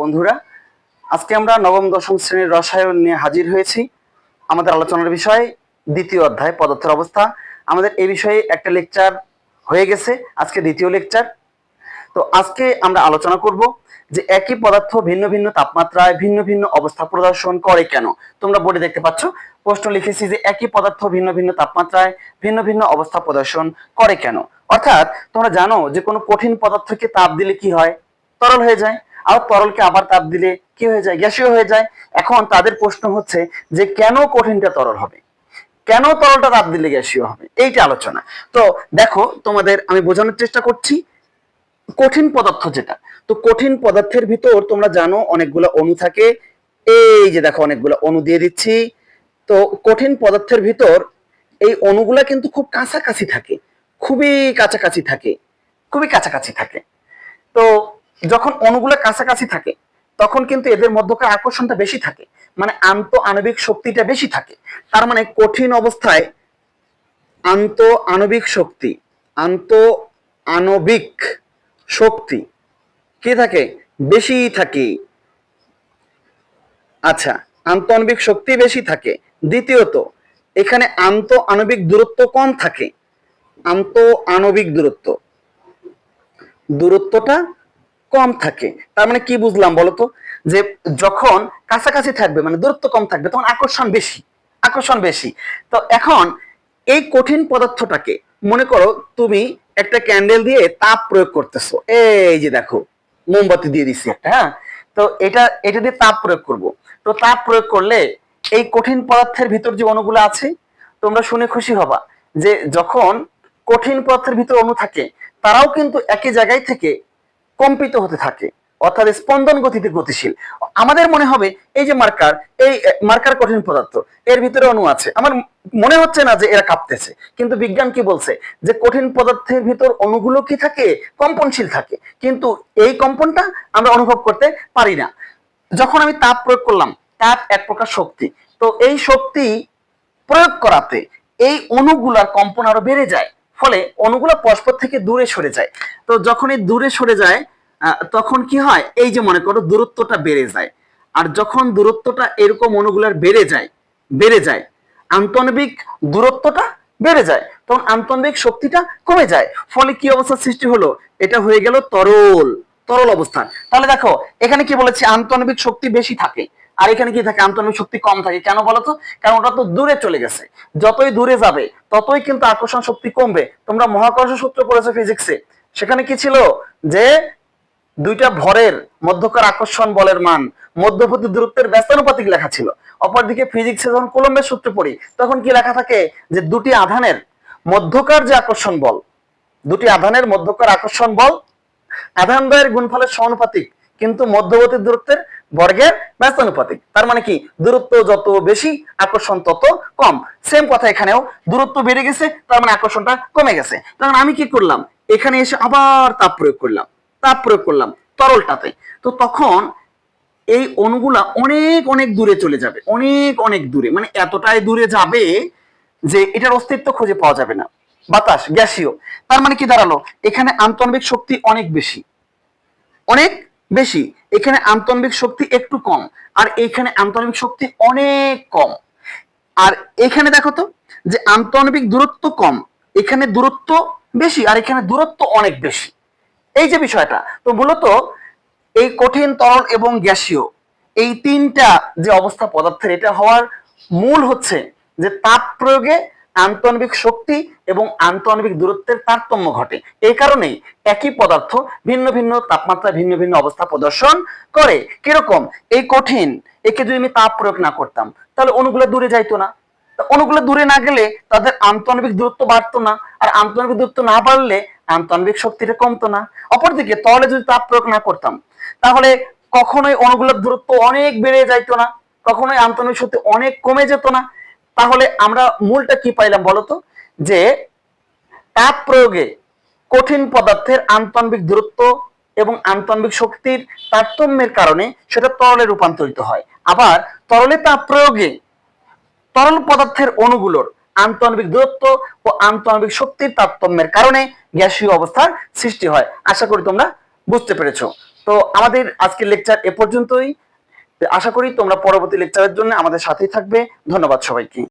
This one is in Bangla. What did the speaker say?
বন্ধুরা, আজকে আমরা নবম, দশম শ্রেণির রসায়ন নিয়ে হাজির হয়েছি। আমাদের আলোচনার বিষয় দ্বিতীয় অধ্যায়, পদার্থের অবস্থা। আমাদের এই বিষয়ে একটা লেকচার হয়ে গেছে, আজকে দ্বিতীয় লেকচার। তো আজকে আমরা আলোচনা করব যে একই পদার্থ ভিন্ন ভিন্ন তাপমাত্রায় ভিন্ন ভিন্ন অবস্থা প্রদর্শন করে কেন? তোমরা বোর্ডে দেখতে পাচ্ছ, প্রশ্ন লিখেছি যে একই পদার্থ ভিন্ন ভিন্ন তাপমাত্রায় ভিন্ন ভিন্ন অবস্থা প্রদর্শন করে কেন? অর্থাৎ তোমরা জানো যে কোনো কঠিন পদার্থকে তাপ দিলে কি হয়? তরল হয়ে যায়। আর তরলকে আবার তাপ দিলে কি হয়ে যায়? গ্যাসীয় হয়ে যায়। এখন তাদের প্রশ্ন হচ্ছে যে কেন কঠিনটা তরল হবে? কেন তরলটা তাপ দিলে গ্যাসীয় হবে? এইটা আলোচনা। তো দেখো, তোমাদের আমি বোঝানোর চেষ্টা করছি। কঠিন পদার্থ যেটা, তো কঠিন পদার্থের ভিতর তোমরা জানো অনেকগুলো অণু থাকে। এই যে দেখো, অনেকগুলো অণু দিয়ে দিচ্ছি। তো কঠিন পদার্থের ভিতর এই অণুগুলা কিন্তু খুব কাছাকাছি থাকে। খুবই কাছাকাছি থাকে। খুবই কাছাকাছি থাকে। তো যখন অণুগুলো কাছাকাছি থাকে, তখন কিন্তু এদের মধ্যকার আকর্ষণটা বেশি থাকে। মানে আন্ত আণবিক শক্তিটা বেশি থাকে। তার মানে কঠিন অবস্থায় আন্ত আণবিক শক্তি আন্ত আণবিক শক্তি কি থাকে? বেশি থাকে। আচ্ছা আন্তঃআণবিক শক্তি বেশি থাকে। দ্বিতীয়ত, এখানে আন্ত আণবিক দূরত্ব কম থাকে। আন্ত আণবিক দূরত্ব। দূরত্বটা কম থাকে। তার মানে কি বুঝলাম বলতো? যে যখন কাছাকাছি থাকবে মানে দূরত্ব কম থাকবে, তখন আকর্ষণ বেশি আকর্ষণ বেশি। তো এখন এই কঠিন পদার্থটাকে মনে করো তুমি একটা ক্যান্ডেল দিয়ে তাপ প্রয়োগ করতেছো। এই যে দেখো, মোমবাতি দিয়ে দিছি একটা হ্যাঁ? তো এটা এটা দিয়ে তাপ প্রয়োগ করব। তো তাপ প্রয়োগ করলে এই কঠিন পদার্থের ভিতর যে অণুগুলো আছে, তোমরা শুনে খুশি হবা যে যখন কঠিন পদার্থের ভিতর অণু থাকে, তারাও কিন্তু একই জায়গায় থেকে কম্পিত হতে থাকে, অর্থাৎ স্পন্দন গতিতে গতিশীল। আমাদের মনে হবে এই যে মার্কার, এই মার্কার কঠিন পদার্থ, এর ভিতরে অণু আছে। আমার মনে হচ্ছে না যে এরা কাঁপতেছে, কিন্তু বিজ্ঞান কি বলছে? যে কঠিন পদার্থের ভিতর অণুগুলো কি থাকে? কম্পনশীল থাকে। কিন্তু এই কম্পনটা আমরা অনুভব করতে পারি না। যখন আমি তাপ প্রয়োগ করলাম, তাপ এক প্রকার শক্তি। তো এই শক্তি প্রয়োগ করাতে এই অণুগুলার কম্পন আরও বেড়ে যায়। ফলে অণুগুলো পরস্পর থেকে দূরে সরে যায়। তো যখন এই দূরে সরে যায় তখন কি হয়? এই যে মনে করো দূরত্বটা বেড়ে যায়। আর যখন দূরত্বটা এরকম অণুগুলার বেড়ে যায় বেড়ে যায়, আন্তনবিক দূরত্বটা বেড়ে যায়, তখন আন্তঃনবিক শক্তিটা কমে যায়। ফলে কি অবস্থার সৃষ্টি হলো? এটা হয়ে গেল তরল তরল অবস্থান। তাহলে দেখো, এখানে কি বলেছি? আন্তনবিক শক্তি বেশি থাকে। আর এখানে কি থাকে আন্তঃনবিক শক্তি কম থাকে। কেন বলতো? কারণ ওটা তো দূরে চলে গেছে। যতই দূরে যাবে, ততই কিন্তু আকর্ষণ শক্তি কমবে। তোমরা মহাকর্ষ সূত্র পড়েছো ফিজিক্সে। সেখানে কি ছিল? যে দুইটা ভরের মধ্যকার আকর্ষণ বলের মান, মধ্যবর্তী দূরত্বের ব্যস্তানুপাতিক লেখা ছিল। অপরদিকে ফিজিক্সে যখন কোলম্বের সূত্র পড়ি, তখন কি লেখা থাকে? যে দুটি আধানের মধ্যকার যে আকর্ষণ বল, দুটি আধানের মধ্যকার আকর্ষণ বল আধান দ্বয়ের গুণফলের সমানুপাতিক, কিন্তু মধ্যবর্তী দূরত্বের বর্গের ব্যস্তানুপাতিক। তার মানে কি? দূরত্ব যত বেশি, আকর্ষণ তত কম। সেম কথা এখানেও। দূরত্ব বেড়ে গেছে, তার মানে আকর্ষণটা কমে গেছে। তখন আমি কি করলাম? এখানে এসে আবার তাপ প্রয়োগ করলাম। তাপ প্রয়োগ করলাম তরলটাতে। তো তখন এই অণুগুলা অনেক অনেক দূরে চলে যাবে। অনেক অনেক দূরে। মানে এতটাই দূরে যাবে যে এটার অস্তিত্ব খুঁজে পাওয়া যাবে না। বাতাস, গ্যাসীয়। তার মানে কি দাঁড়াল? এখানে আন্তঃনবিক শক্তি অনেক বেশি। অনেক বেশি, এখানে আন্তঃনবিক শক্তি একটু কম, আর এখানে আন্তঃনবিক শক্তি অনেক কম। আর এখানে দেখো তো, যে আন্তঃনবিক দূরত্ব কম, এখানে দূরত্ব বেশি, আর এখানে দূরত্ব অনেক বেশি। এই যে বিষয়টা, তো মূলত এই কঠিন তরল এবং গ্যাসীয়, এই তিনটা যে অবস্থা পদার্থের, এটা হওয়ার মূল হচ্ছে যে তাপ প্রয়োগে আন্তঃনবিক শক্তি এবং আন্তঃনবিক দূরত্বের তারতম্য ঘটে। এই কারণেই একই পদার্থ ভিন্ন ভিন্ন তাপমাত্রা ভিন্ন ভিন্ন অবস্থা প্রদর্শন করে। কীরকম? এই কঠিন, একে যদি আমি তাপ প্রয়োগ না করতাম, তাহলে অণুগুলো দূরে যাইতো না। তা অণুগুলো দূরে না গেলে তাদের আন্তঃনবিক দূরত্ব বাড়তো না। আর আন্তঃনবিক দূরত্ব না বাড়লে আন্তঃনবিক শক্তিটা কমতো না। অপরদিকে তলে যদি তাপ প্রয়োগ না করতাম, তাহলে কখনোই অণুগুলোর দূরত্ব অনেক বেড়ে যাইতো না। কখনোই আন্তঃনবিক শক্তি অনেক কমে যেত না। তাহলে আমরা মূলটা কি পাইলাম বলতো? যে তাপ প্রয়োগে কঠিন পদার্থের আন্তঃনবিক দূরত্ব এবং আন্তঃনবিক শক্তির তারতম্যের কারণে সেটা তরলে রূপান্তরিত হয়। আবার তরলে তাপ প্রয়োগে তরল পদার্থের অণুগুলোর আন্তঃনবিক দূরত্ব ও আন্তঃনবিক শক্তির তারতম্যের কারণে গ্যাসীয় অবস্থার সৃষ্টি হয়। আশা করি তোমরা বুঝতে পেরেছ। তো আমাদের আজকের লেকচার এ পর্যন্তই। আশা করি তোমরা পরবর্তী লেকচারের জন্য আমাদের সাথেই থাকবে। ধন্যবাদ সবাইকে।